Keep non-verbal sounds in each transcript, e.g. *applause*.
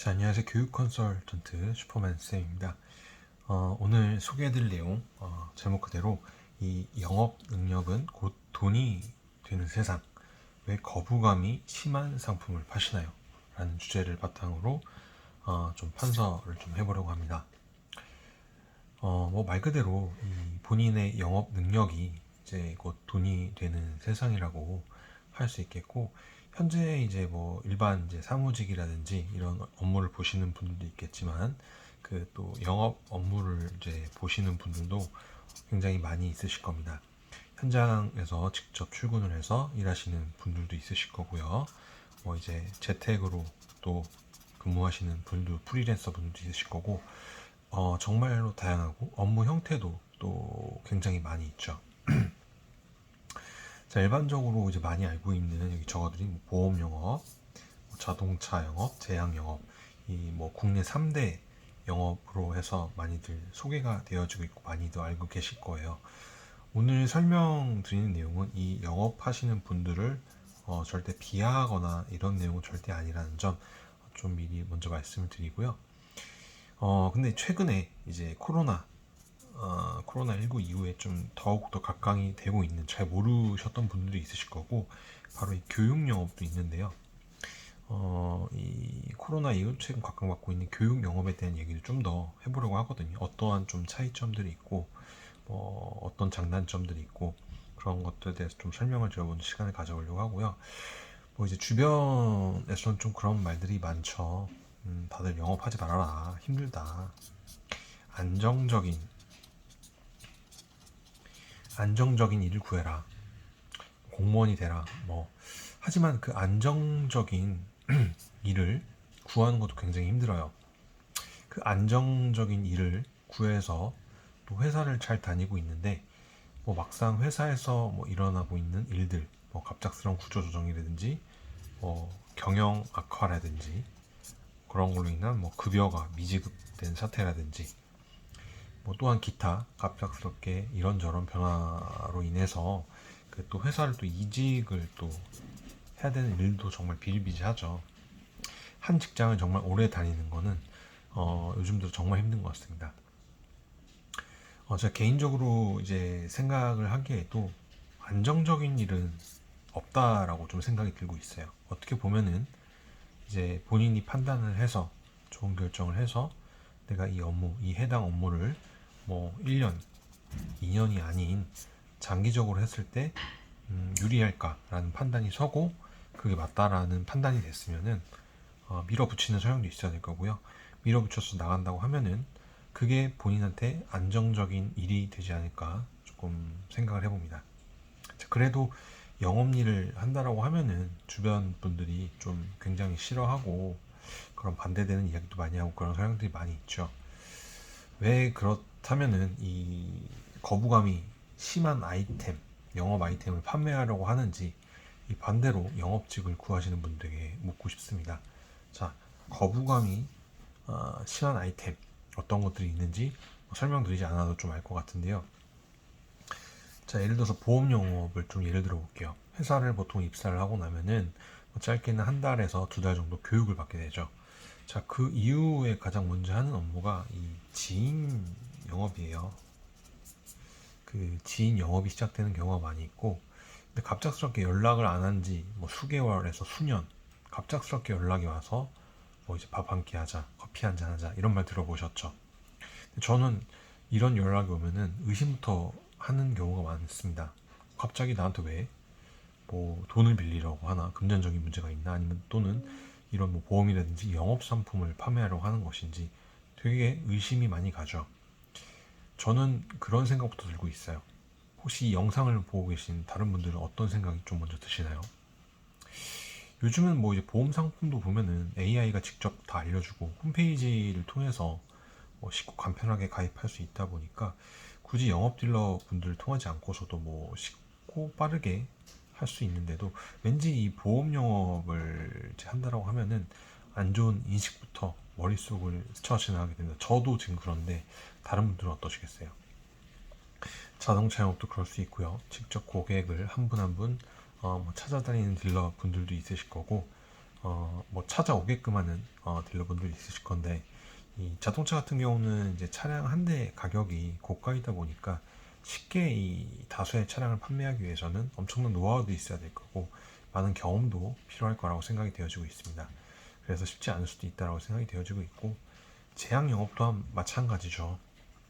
자, 안녕하세요. 교육 컨설턴트 슈퍼맨 쌤입니다. 어, 오늘 소개해드릴 내용 어, 제목 그대로 이 영업 능력은 곧 돈이 되는 세상 왜 거부감이 심한 상품을 파시나요? 라는 주제를 바탕으로 어, 좀 판서를 좀 해보려고 합니다. 어, 뭐 말 그대로 이 본인의 영업 능력이 이제 곧 돈이 되는 세상이라고 할 수 있겠고 현재 이제 뭐 일반 이제 사무직이라든지 이런 업무를 보시는 분들도 있겠지만 그 또 영업 업무를 이제 보시는 분들도 굉장히 많이 있으실 겁니다. 현장에서 직접 출근을 해서 일하시는 분들도 있으실 거고요. 뭐 이제 재택으로 또 근무하시는 분도 프리랜서 분들도 있으실 거고 어, 정말로 다양하고 업무 형태도 또 굉장히 많이 있죠. *clears throat* 자, 일반적으로 이제 많이 알고 있는 여기 적어드린 뭐 보험 영업, 뭐 자동차 영업, 제약 영업, 이 뭐 국내 3대 영업으로 해서 많이들 소개가 되어지고 있고 많이들 알고 계실 거예요. 오늘 설명드리는 내용은 이 영업하시는 분들을 어, 절대 비하하거나 이런 내용은 절대 아니라는 점 좀 미리 먼저 말씀을 드리고요. 어, 근데 최근에 이제 코로나 어, 코로나19 이후에 좀 더욱더 각광이 되고 있는 잘 모르셨던 분들도 있으실 거고 바로 이 교육 영업도 있는데요. 어, 이 코로나 이후 최근 각광받고 있는 교육 영업에 대한 얘기를 좀 더 해보려고 하거든요. 어떠한 좀 차이점들이 있고 뭐 어떤 장단점들이 있고 그런 것들에 대해서 좀 설명을 드려보는 시간을 가져보려고 하고요. 뭐 이제 주변에서는 좀 그런 말들이 많죠. 음, 다들 영업하지 말아라. 힘들다. 안정적인 안정적인 일을 구해라. 공무원이 되라. 뭐 하지만 그 안정적인 *clears throat* 일을 구하는 것도 굉장히 힘들어요. 그 안정적인 일을 구해서 또 회사를 잘 다니고 있는데 뭐 막상 회사에서 뭐 일어나고 있는 일들, 뭐 갑작스러운 구조 조정이라든지 뭐 경영 악화라든지 그런 걸로 인한 뭐 급여가 미지급된 사태라든지 뭐 또한 기타 갑작스럽게 이런저런 변화로 인해서 그 또 회사를 또 이직을 또 해야 되는 일도 정말 비일비재하죠. 한 직장을 정말 오래 다니는 거는 어, 요즘 들어 정말 힘든 것 같습니다. 어, 제가 개인적으로 이제 생각을 하기에도 안정적인 일은 없다라고 좀 생각이 들고 있어요. 어떻게 보면은 이제 본인이 판단을 해서 좋은 결정을 해서 내가 이 업무, 이 해당 업무를 뭐 1년, 2년이 아닌 장기적으로 했을 때 음, 유리할까라는 판단이 서고 그게 맞다라는 판단이 됐으면은 어, 밀어붙이는 성향도 있어야 될 거고요. 밀어붙여서 나간다고 하면은 그게 본인한테 안정적인 일이 되지 않을까 조금 생각을 해봅니다. 자, 그래도 영업 일을 한다라고 하면은 주변 분들이 좀 굉장히 싫어하고 그런 반대되는 이야기도 많이 하고 그런 성향들이 많이 있죠. 왜 그렇 다면은 이 거부감이 심한 아이템, 영업 아이템을 판매하려고 하는지 이 반대로 영업직을 구하시는 분들에게 묻고 싶습니다. 자, 거부감이 어, 심한 아이템 어떤 것들이 있는지 설명드리지 않아도 좀 알 것 같은데요. 자, 예를 들어서 보험 영업을 좀 예를 들어 볼게요. 회사를 보통 입사를 하고 나면은 뭐 짧게는 한 달에서 두 달 정도 교육을 받게 되죠. 자, 그 이후에 가장 먼저 하는 업무가 이 지인 영업이에요. 그 지인 영업이 시작되는 경우가 많이 있고, 근데 갑작스럽게 연락을 안 한 지 뭐 수개월에서 수년, 갑작스럽게 연락이 와서 뭐 이제 밥 한 끼 하자, 커피 한 잔 하자, 이런 말 들어보셨죠? 저는 이런 연락이 오면은 의심부터 하는 경우가 많습니다. 갑자기 나한테 왜? 뭐 돈을 빌리려고 하나? 금전적인 문제가 있나? 아니면 또는 이런 뭐 보험이라든지 영업 상품을 판매하려고 하는 것인지 되게 의심이 많이 가죠. 저는 그런 생각부터 들고 있어요. 혹시 이 영상을 보고 계신 다른 분들은 어떤 생각이 좀 먼저 드시나요? 요즘은 뭐 이제 보험 상품도 보면은 AI가 직접 다 알려주고 홈페이지를 통해서 뭐 쉽고 간편하게 가입할 수 있다 보니까 굳이 영업 딜러 분들 통하지 않고서도 뭐 쉽고 빠르게 할 수 있는데도 왠지 이 보험 영업을 한다라고 하면은 안 좋은 인식부터 머릿속을 스쳐 지나가게 됩니다. 저도 지금 그런데 다른 분들은 어떠시겠어요? 자동차 영업도 그럴 수 있고요. 직접 고객을 한분 한분 어, 뭐 찾아다니는 딜러 분들도 있으실 거고 어, 뭐 찾아오게끔 하는 어, 딜러 분들이 있으실 건데 이 자동차 같은 경우는 이제 차량 한 대 가격이 고가이다 보니까 쉽게 이 다수의 차량을 판매하기 위해서는 엄청난 노하우도 있어야 될 거고 많은 경험도 필요할 거라고 생각이 되어지고 있습니다. 그래서 쉽지 않을 수도 있다라고 생각이 되어지고 있고 제약 영업 또한 마찬가지죠.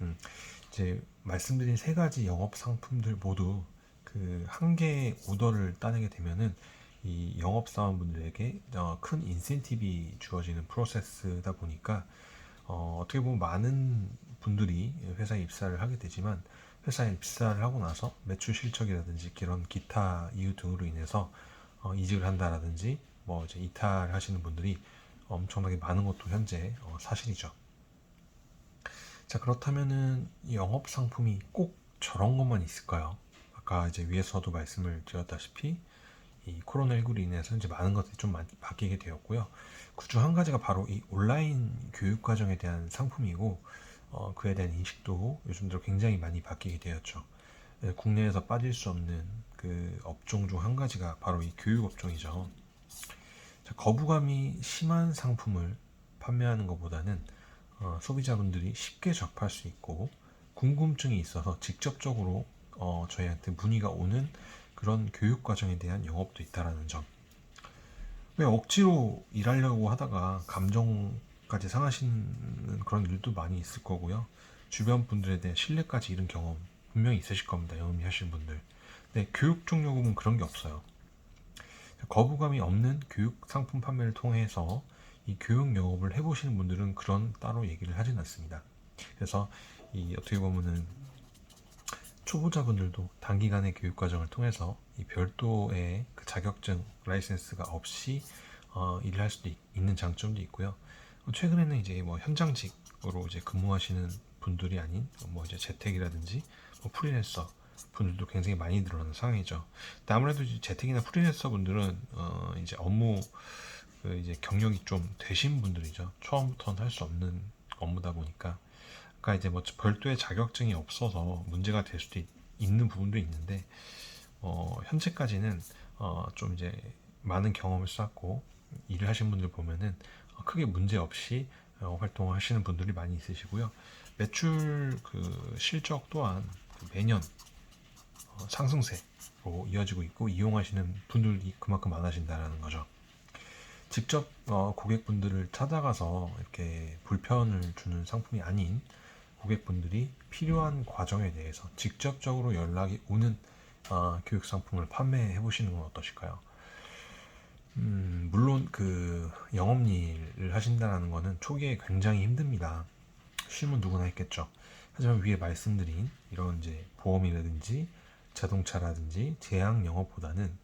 음, 이제 말씀드린 세 가지 영업 상품들 모두 그 한 개의 오더를 따내게 되면은 이 영업 사원분들에게 어, 큰 인센티브이 주어지는 프로세스다 보니까 어, 어떻게 보면 많은 분들이 회사에 입사를 하게 되지만 회사에 입사를 하고 나서 매출 실적이라든지 그런 기타 이유 등으로 인해서 어, 이직을 한다라든지 뭐 이제 이탈하시는 분들이 엄청나게 많은 것도 현재 어, 사실이죠. 자 그렇다면은 이 영업 상품이 꼭 저런 것만 있을까요? 아까 이제 위에서도 말씀을 드렸다시피 이 코로나19로 인해서 이제 많은 것들이 좀 많이 바뀌게 되었고요. 그중 한 가지가 바로 이 온라인 교육 과정에 대한 상품이고 어, 그에 대한 인식도 요즘 들어 굉장히 많이 바뀌게 되었죠. 네, 국내에서 빠질 수 없는 그 업종 중 한 가지가 바로 이 교육 업종이죠. 자, 거부감이 심한 상품을 판매하는 것보다는 어, 소비자분들이 쉽게 접할 수 있고 궁금증이 있어서 직접적으로 어, 저희한테 문의가 오는 그런 교육 과정에 대한 영업도 있다라는 점. 왜 억지로 일하려고 하다가 감정까지 상하시는 그런 일도 많이 있을 거고요. 주변 분들에 대한 신뢰까지 잃은 경험 분명히 있으실 겁니다. 영업이 하시는 분들. 네, 교육 종 요금은 그런 게 없어요. 거부감이 없는 교육 상품 판매를 통해서 이 교육 영업을 해보시는 분들은 그런 따로 얘기를 하진 않습니다. 그래서 이 어떻게 보면은 초보자분들도 단기간의 교육 과정을 통해서 이 별도의 그 자격증 라이센스가 없이 어, 일을 할 수도 있, 는 장점도 있고요. 최근에는 이제 뭐 현장직으로 이제 근무하시는 분들이 아닌 뭐 이제 재택이라든지 뭐 프리랜서 분들도 굉장히 많이 늘어나는 상황이죠. 아무래도 재택이나 프리랜서 분들은 어, 이제 업무 그 이제 경력이 좀 되신 분들이죠. 처음부터는 할 수 없는 업무다 보니까 그러니까 이제 뭐 별도의 자격증이 없어서 문제가 될 수도 있, 는 부분도 있는데 어, 현재까지는 어, 좀 이제 많은 경험을 쌓고 일을 하신 분들 보면은 크게 문제 없이 어, 활동을 하시는 분들이 많이 있으시고요. 매출 그 실적 또한 그 매년 어, 상승세로 이어지고 있고 이용하시는 분들이 그만큼 많아진다라는 거죠. 직접 어, 고객분들을 찾아가서 이렇게 불편을 주는 상품이 아닌 고객분들이 필요한 과정에 대해서 직접적으로 연락이 오는 어, 교육 상품을 판매해 보시는 건 어떠실까요? 음, 물론 그 영업 일을 하신다는 것은 초기에 굉장히 힘듭니다. 쉬면 누구나 했겠죠. 하지만 위에 말씀드린 이런 이제 보험이라든지 자동차라든지 제약 영업보다는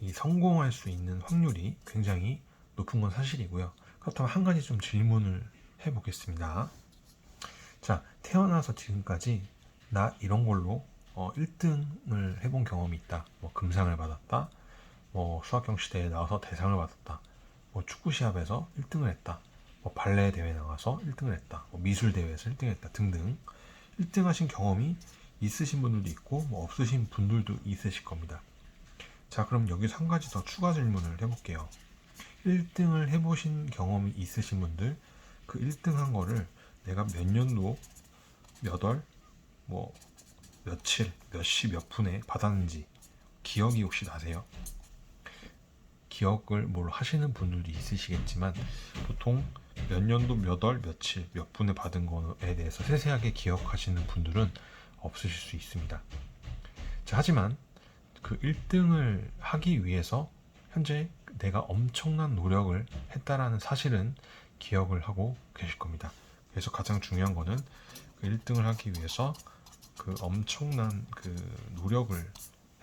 이 성공할 수 있는 확률이 굉장히 높은 건 사실이고요. 그렇다면 한 가지 좀 질문을 해보겠습니다. 자, 태어나서 지금까지 나 이런 걸로 어, 1등을 해본 경험이 있다. 뭐 금상을 받았다. 뭐 수학경 시대에 나와서 대상을 받았다. 뭐 축구 시합에서 1등을 했다. 뭐 발레 대회 나가서 1등을 했다. 뭐 미술 대회에서 1등 했다. 등등. 1등 하신 경험이 있으신 분들도 있고 뭐 없으신 분들도 있으실 겁니다. 자, 그럼 여기서 한 가지 더 추가 질문을 해볼게요. 1등을 해보신 경험이 있으신 분들 그 1등 한 거를 내가 몇 년도 몇 월, 뭐 며칠, 몇 시, 몇 분에 받았는지 기억이 혹시 나세요? 기억을 뭘 하시는 분들도 있으시겠지만 보통 몇 년도 몇 월, 며칠, 몇 분에 받은 거에 대해서 세세하게 기억하시는 분들은 없으실 수 있습니다. 자, 하지만 그 1등을 하기 위해서 현재 내가 엄청난 노력을 했다라는 사실은 기억을 하고 계실 겁니다. 그래서 가장 중요한 거는 그 1등을 하기 위해서 그 엄청난 그 노력을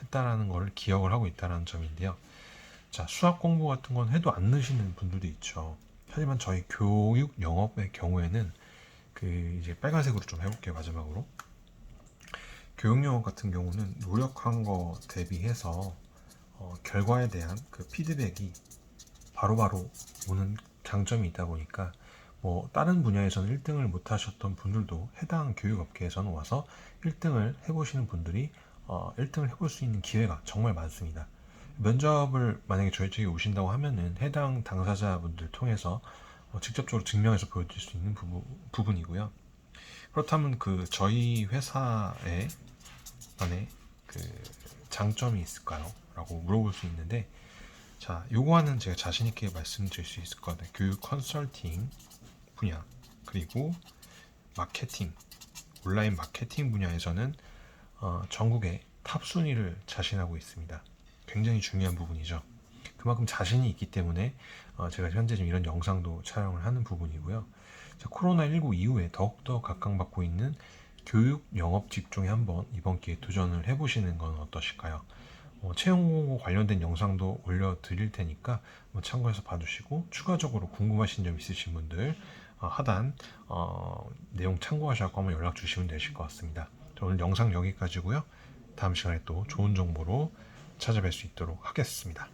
했다라는 것을 기억을 하고 있다는 점인데요. 자, 수학 공부 같은 건 해도 안 느시는 분들도 있죠. 하지만 저희 교육 영업의 경우에는 그 이제 빨간색으로 좀 해볼게요, 마지막으로. 교육 영업 같은 경우는 노력한 거 대비해서 어, 결과에 대한 그 피드백이 바로 바로 오는 장점이 있다 보니까 뭐 다른 분야에서는 1등을 못 하셨던 분들도 해당 교육업계에서는 와서 1등을 해보시는 분들이 어, 1등을 해볼 수 있는 기회가 정말 많습니다. 면접을 만약에 저희 쪽에 오신다고 하면은 해당 당사자분들 통해서 어, 직접적으로 증명해서 보여드릴 수 있는 부분, 부분이고요. 그렇다면 그 저희 회사에 안에 그 장점이 있을까요? 라고 물어볼 수 있는데 자, 요거는 제가 자신 있게 말씀드릴 수 있을 것 같아요. 교육 컨설팅 분야 그리고 마케팅 온라인 마케팅 분야에서는 어, 전국의 탑 순위를 자신하고 있습니다. 굉장히 중요한 부분이죠. 그만큼 자신이 있기 때문에 어, 제가 현재 지금 이런 영상도 촬영을 하는 부분이고요. 자, 코로나19 이후에 더욱더 각광받고 있는 교육 영업 직종에 한번 이번 기회에 도전을 해보시는 건 어떠실까요? 어, 채용 공고 관련된 영상도 올려드릴 테니까 한번 참고해서 봐주시고 추가적으로 궁금하신 점 있으신 분들 어, 하단 어, 내용 참고하셔서 한번 연락 주시면 되실 것 같습니다. 자, 오늘 영상 여기까지고요. 다음 시간에 또 좋은 정보로 찾아뵐 수 있도록 하겠습니다.